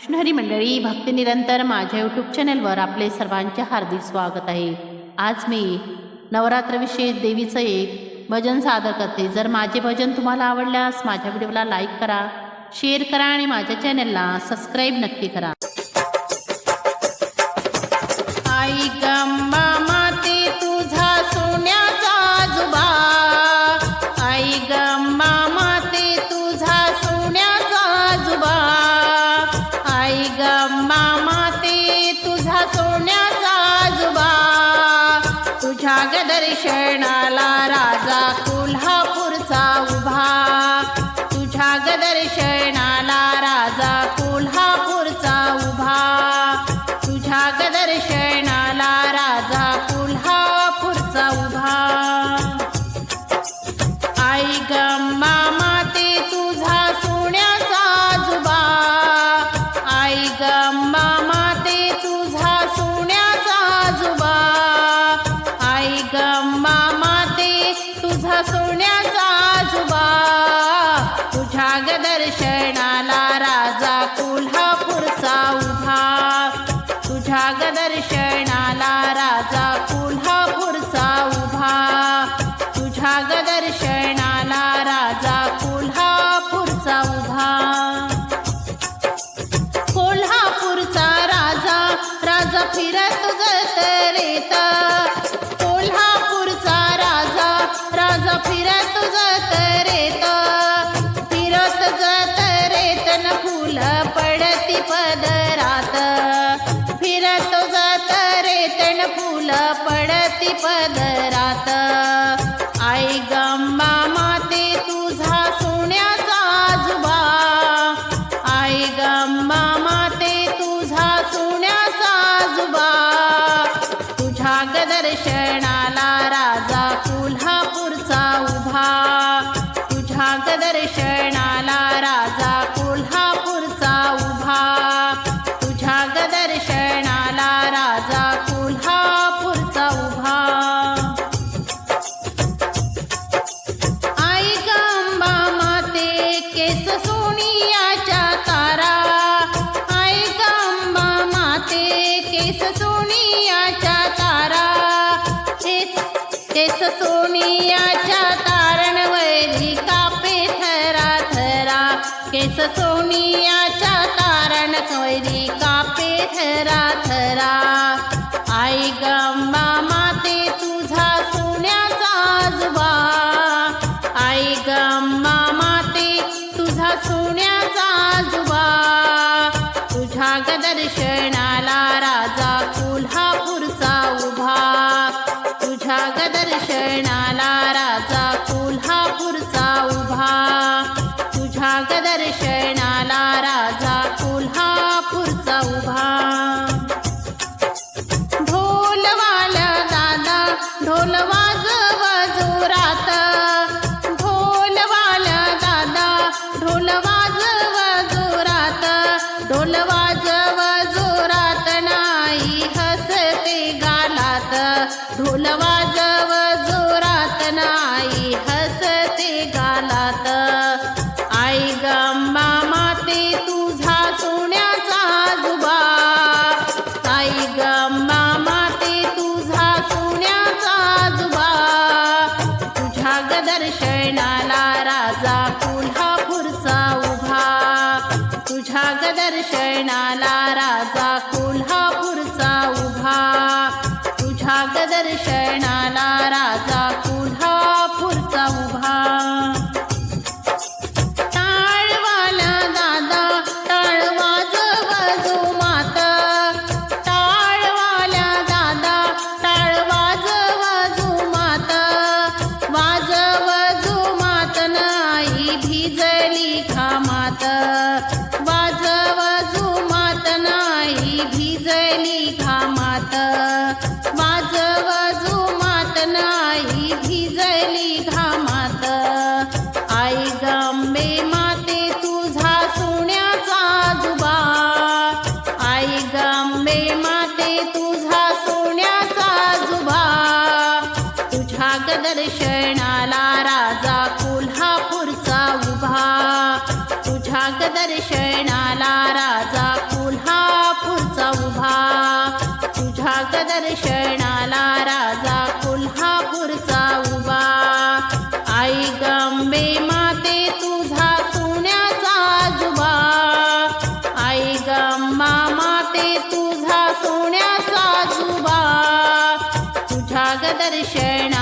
कृष्णहरी मंडळी भक्तिनिरंतर माझ्या यूट्यूब चॅनेलवर आपले सर्वांचे हार्दिक स्वागत आहे. आज मी नवरात्रविषयी देवीचं एक भजन सादर करते. जर माझे भजन तुम्हाला आवडल्यास माझ्या व्हिडिओला लाईक करा शेअर करा आणि माझ्या चॅनेलला सबस्क्राईब नक्की करा. गदर्शनाला राजा कोल्हापूरचा उभा. तुझ्या गदर्शनाला राजा कोल्हापूरचा उभा. तुझ्या गदर्शनाला राजा कोल्हापूरचा उभा. आई गम्मा सोन्याचा आजोबा तुझ्या दर्शनाला राजा कोल्हापूरचा उभा. तुझ्या दर्शनाला राजा कोल्हापूरचा उभा. तुझ्या दर्शनाला राजा कोल्हापूरचा उभा. पडती पदर. सोनियाच्या तारण वैरी कापे थरा थरा. केस सोनियाच्या तारण वैरी कापे थरा थरा. आई गम छाग दर्शन दर्शनाला राजा. माते तुझा सोन्याचा जुभा. तुझ्या दर्शनाला राजा कोल्हापूरचा उभा. तुझ्या दर्शनाला राजा दर्शन